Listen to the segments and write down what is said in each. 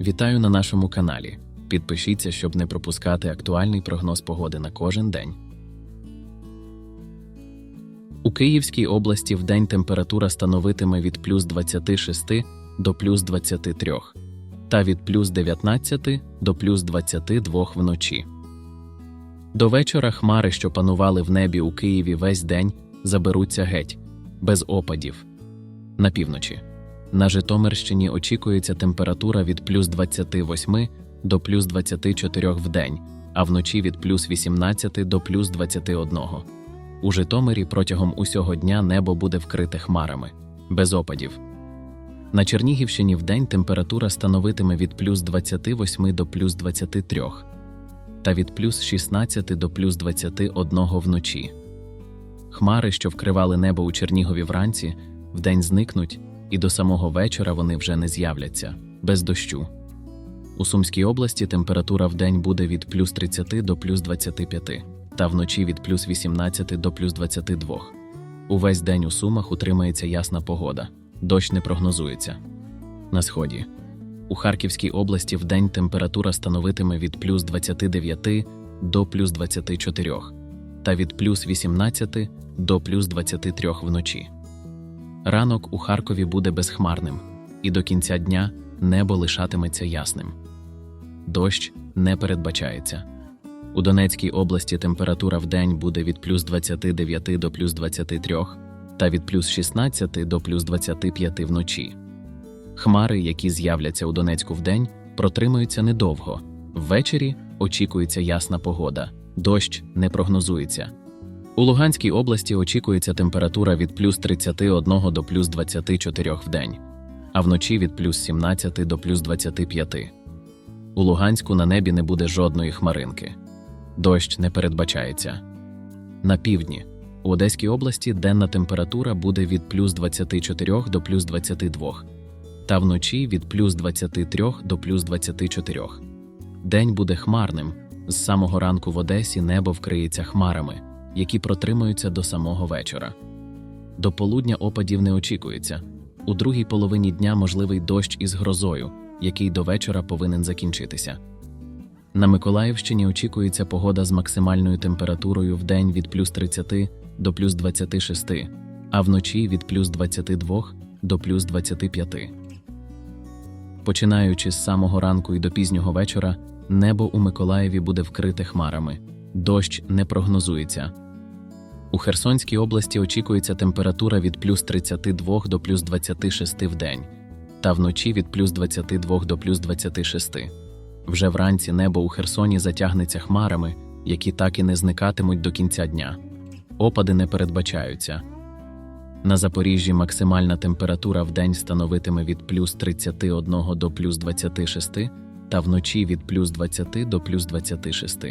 Вітаю на нашому каналі. Підпишіться, щоб не пропускати актуальний прогноз погоди на кожен день. У Київській області вдень температура становитиме від плюс 26 до плюс 23 та від плюс 19 до плюс 22 вночі. До вечора хмари, що панували в небі у Києві весь день, заберуться геть, без опадів. На півночі. На Житомирщині очікується температура від плюс 28 до плюс 24 в день, а вночі від плюс 18 до плюс 21. У Житомирі протягом усього дня небо буде вкрите хмарами, без опадів. На Чернігівщині вдень температура становитиме від плюс 28 до плюс 23 та від плюс 16 до плюс 21 вночі. Хмари, що вкривали небо у Чернігові вранці, вдень зникнуть, і до самого вечора вони вже не з'являться без дощу. У Сумській області температура вдень буде від плюс 30 до плюс 25, та вночі від плюс 18 до плюс 22. Увесь день у Сумах утримається ясна погода, дощ не прогнозується. На сході. У Харківській області вдень температура становитиме від плюс 29 до плюс 24, та від плюс 18 до плюс 23 вночі. Ранок у Харкові буде безхмарним, і до кінця дня небо лишатиметься ясним. Дощ не передбачається. У Донецькій області температура вдень буде від плюс 29 до плюс 23 та від плюс 16 до плюс 25 вночі. Хмари, які з'являться у Донецьку вдень, протримаються недовго. Ввечері очікується ясна погода, дощ не прогнозується. У Луганській області очікується температура від плюс 31 до плюс 24 в день, а вночі від плюс 17 до плюс 25. У Луганську на небі не буде жодної хмаринки. Дощ не передбачається. На півдні у Одеській області денна температура буде від плюс 24 до плюс 22, та вночі від плюс 23 до плюс 24. День буде хмарним. З самого ранку в Одесі небо вкриється хмарами які протримаються до самого вечора. До полудня опадів не очікується. У другій половині дня можливий дощ із грозою, який до вечора повинен закінчитися. На Миколаївщині очікується погода з максимальною температурою в день від плюс 30 до плюс 26, а вночі від плюс 22 до плюс 25. Починаючи з самого ранку і до пізнього вечора, небо у Миколаєві буде вкрите хмарами. Дощ не прогнозується. У Херсонській області очікується температура від плюс 32 до плюс 26 в день, та вночі від плюс 22 до плюс 26. Вже вранці небо у Херсоні затягнеться хмарами, які так і не зникатимуть до кінця дня. Опади не передбачаються. На Запоріжжі максимальна температура в день становитиме від плюс 31 до плюс 26, та вночі від плюс 20 до плюс 26.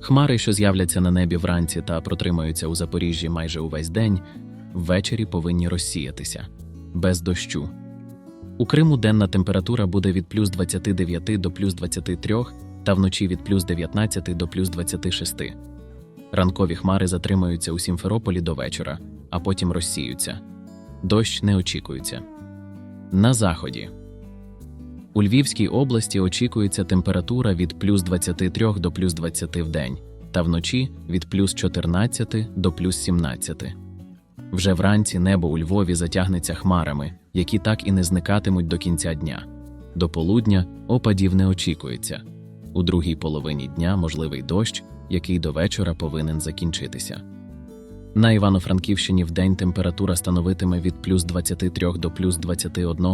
Хмари, що з'являться на небі вранці та протримаються у Запоріжжі майже увесь день, ввечері повинні розсіятися без дощу. У Криму денна температура буде від плюс 29 до плюс 23 та вночі від плюс 19 до плюс 26. Ранкові хмари затримаються у Сімферополі до вечора, а потім розсіються. Дощ не очікується. На заході. У Львівській області очікується температура від плюс 23 до плюс 20 в день, та вночі від плюс 14 до плюс 17. Вже вранці небо у Львові затягнеться хмарами, які так і не зникатимуть до кінця дня. До полудня опадів не очікується. У другій половині дня можливий дощ, який до вечора повинен закінчитися. На Івано-Франківщині вдень температура становитиме від плюс 23 до плюс 21,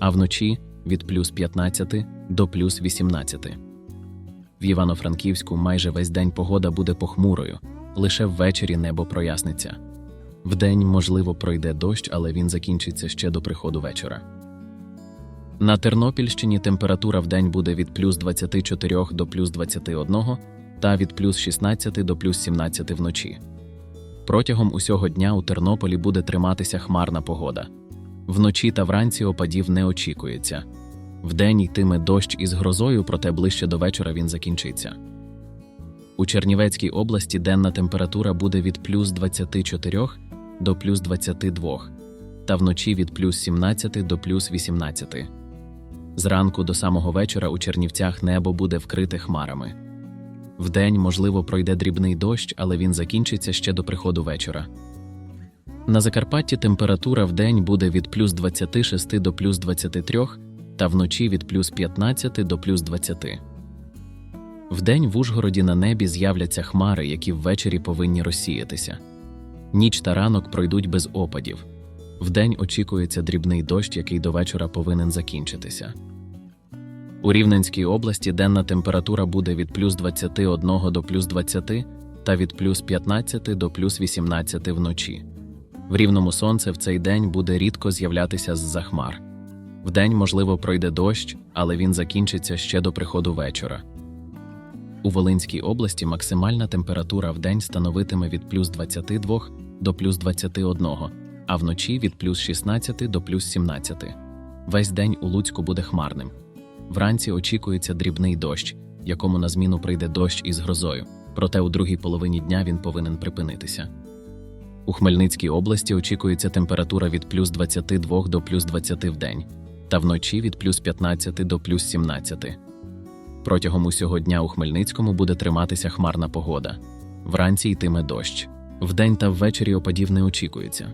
а вночі від плюс 15 до плюс 18. В Івано-Франківську майже весь день погода буде похмурою, лише ввечері небо проясниться. Вдень, можливо, пройде дощ, але він закінчиться ще до приходу вечора. На Тернопільщині температура вдень буде від плюс 24 до плюс 21 та від плюс 16 до плюс 17 вночі. Протягом усього дня у Тернополі буде триматися хмарна погода. Вночі та вранці опадів не очікується. Вдень йтиме дощ із грозою, проте ближче до вечора він закінчиться. У Чернівецькій області денна температура буде від плюс 24 до плюс 22, та вночі від плюс 17 до плюс 18. Зранку до самого вечора у Чернівцях небо буде вкрите хмарами. Вдень, можливо, пройде дрібний дощ, але він закінчиться ще до приходу вечора. На Закарпатті температура вдень буде від плюс 26 до плюс 23, та вночі від плюс 15 до плюс 20. Вдень в Ужгороді на небі з'являться хмари, які ввечері повинні розсіятися. Ніч та ранок пройдуть без опадів. Вдень очікується дрібний дощ, який до вечора повинен закінчитися. У Рівненській області денна температура буде від плюс 21 до плюс 20 та від плюс 15 до плюс 18 вночі. В рівному сонце в цей день буде рідко з'являтися з-за хмар. Вдень, можливо, пройде дощ, але він закінчиться ще до приходу вечора. У Волинській області максимальна температура вдень становитиме від плюс 22 до плюс 21, а вночі від плюс 16 до плюс 17. Весь день у Луцьку буде хмарним. Вранці очікується дрібний дощ, якому на зміну прийде дощ із грозою, проте у другій половині дня він повинен припинитися. У Хмельницькій області очікується температура від плюс 22 до плюс 20 в день, та вночі від плюс 15 до плюс 17. Протягом усього дня у Хмельницькому буде триматися хмарна погода. Вранці йтиме дощ. Вдень та ввечері опадів не очікується.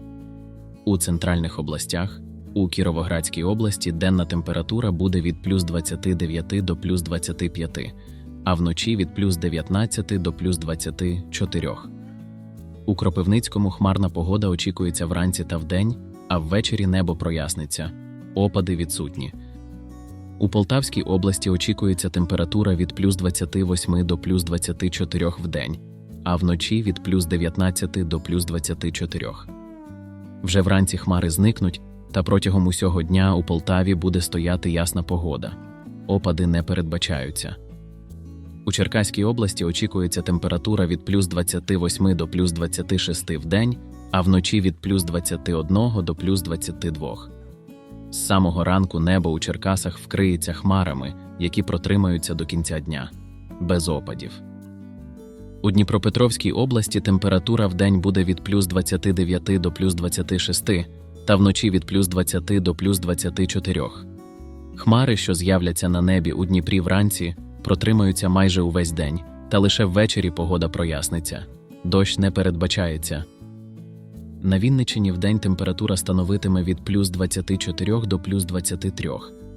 У центральних областях, у Кіровоградській області денна температура буде від плюс 29 до плюс 25, а вночі від плюс 19 до плюс 24. У Кропивницькому хмарна погода очікується вранці та вдень, а ввечері небо проясниться. Опади відсутні. У Полтавській області очікується температура від плюс 28 до плюс 24 в день, а вночі від плюс 19 до плюс 24. Вже вранці хмари зникнуть, та протягом усього дня у Полтаві буде стояти ясна погода. Опади не передбачаються. У Черкаській області очікується температура від плюс 28 до плюс 26 в день, а вночі від плюс 21 до плюс 22. З самого ранку небо у Черкасах вкриється хмарами, які протримаються до кінця дня, без опадів. У Дніпропетровській області температура в день буде від плюс 29 до плюс 26, та вночі від плюс 20 до плюс 24. Хмари, що з'являться на небі у Дніпрі вранці, протримаються майже увесь день, та лише ввечері погода проясниться. Дощ не передбачається. На Вінничині вдень температура становитиме від плюс 24 до плюс 23,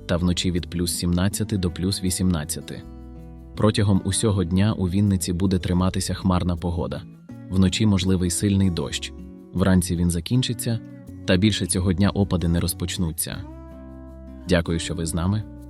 та вночі від плюс 17 до плюс 18. Протягом усього дня у Вінниці буде триматися хмарна погода. Вночі можливий сильний дощ. Вранці він закінчиться, та більше цього дня опади не розпочнуться. Дякую, що ви з нами.